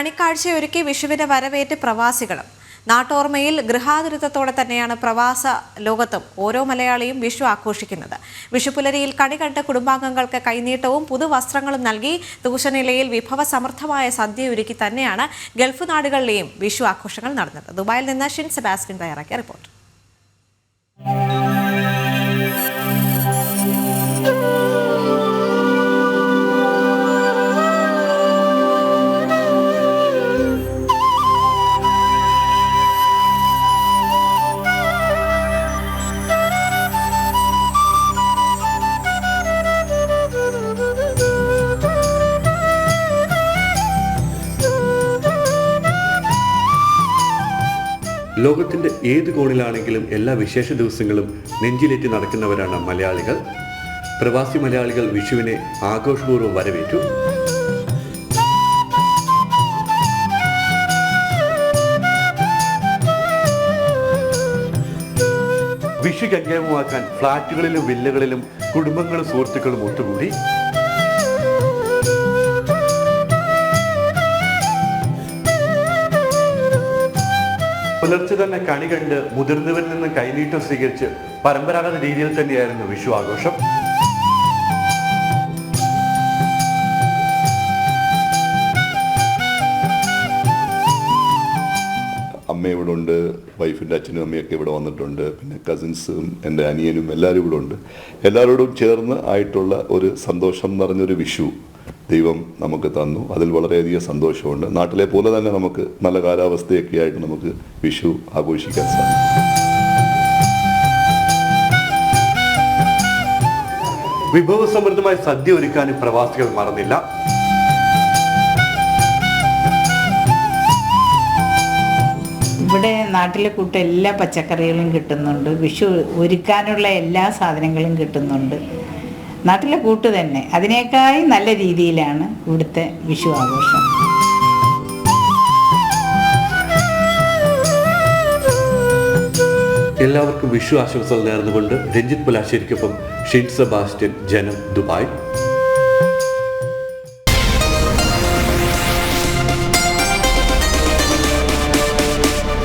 കണിക്കാഴ്ചയൊരുക്കി വിഷുവിനെ വരവേറ്റ് പ്രവാസികളും. നാട്ടോർമ്മയിൽ ഗൃഹാതുരത്വത്തോടെ തന്നെയാണ് പ്രവാസ ലോകത്തും ഓരോ മലയാളിയും വിഷു ആഘോഷിക്കുന്നത്. വിഷുപുലരിയിൽ കണി കണ്ട കുടുംബാംഗങ്ങൾക്ക് കൈനീട്ടവും പുതുവസ്ത്രങ്ങളും നൽകി തൂശനിലയിൽ വിഭവസമൃദ്ധമായ സദ്യ ഒരുക്കി തന്നെയാണ് ഗൾഫ് നാടുകളിലെയും വിഷു ആഘോഷങ്ങൾ നടന്നത്. ദുബായിൽ നിന്ന് ഷിൻ സെബാസ്റ്റിൻ തയ്യാറാക്കിയ റിപ്പോർട്ട്. ലോകത്തിന്റെ ഏത് കോണിലാണെങ്കിലും എല്ലാ വിശേഷ ദിവസങ്ങളും നെഞ്ചിലേറ്റി നടക്കുന്നവരാണ് മലയാളികൾ. പ്രവാസി മലയാളികൾ വിഷുവിനെ ആഘോഷപൂർവം വരവേറ്റു. വിഷു ഗംഗേമമാക്കാൻ ഫ്ളാറ്റുകളിലും വില്ലകളിലും കുടുംബങ്ങളും സുഹൃത്തുക്കളും ഒത്തുകൂടി. പുലർച്ചെ തന്നെ കണി കണ്ട് മുതിർന്നവരിൽ നിന്ന് കൈനീട്ടം സ്വീകരിച്ച് പരമ്പരാഗത രീതിയിൽ തന്നെയായിരുന്നു വിഷു ആഘോഷം. അമ്മ ഇവിടെ ഉണ്ട് വൈഫിന്റെ അച്ഛനും അമ്മയൊക്കെ ഇവിടെ വന്നിട്ടുണ്ട് പിന്നെ കസിൻസും എന്റെ അനിയനും എല്ലാവരും ഇവിടെ ഉണ്ട്. എല്ലാവരോടും ചേർന്ന് ആയിട്ടുള്ള ഒരു സന്തോഷം നിറഞ്ഞൊരു വിഷു. ദൈവം നമുക്ക് തന്നു. അതിൽ വളരെയധികം സന്തോഷമുണ്ട്. നാട്ടിലെ പോലെ തന്നെ നമുക്ക് നല്ല കാലാവസ്ഥയൊക്കെ ആയിട്ട് നമുക്ക് വിഷു ആഘോഷിക്കാൻ സാധിക്കും. വിഭവസമൃദ്ധമായ സദ്യ ഒരുക്കാനും പ്രവാസികൾ മറന്നില്ല. ഇവിടെ നാട്ടിലെ കൂട്ട എല്ലാ പച്ചക്കറികളും കിട്ടുന്നുണ്ട്. വിഷു ഒരുക്കാനുള്ള എല്ലാ സാധനങ്ങളും കിട്ടുന്നുണ്ട്. നാട്ടിലെ കൂട്ട് തന്നെ. അതിനേക്കായി നല്ല രീതിയിലാണ് ഇവിടുത്തെ വിഷു ആഘോഷം. എല്ലാവർക്കും വിഷു ആശംസകൾ നേർന്നുകൊണ്ട് രഞ്ജിത് പുലാശ്ശേരിക്കൊപ്പം ഷിൻ സെബാസ്റ്റ്യൻ ജനം ദുബായ്.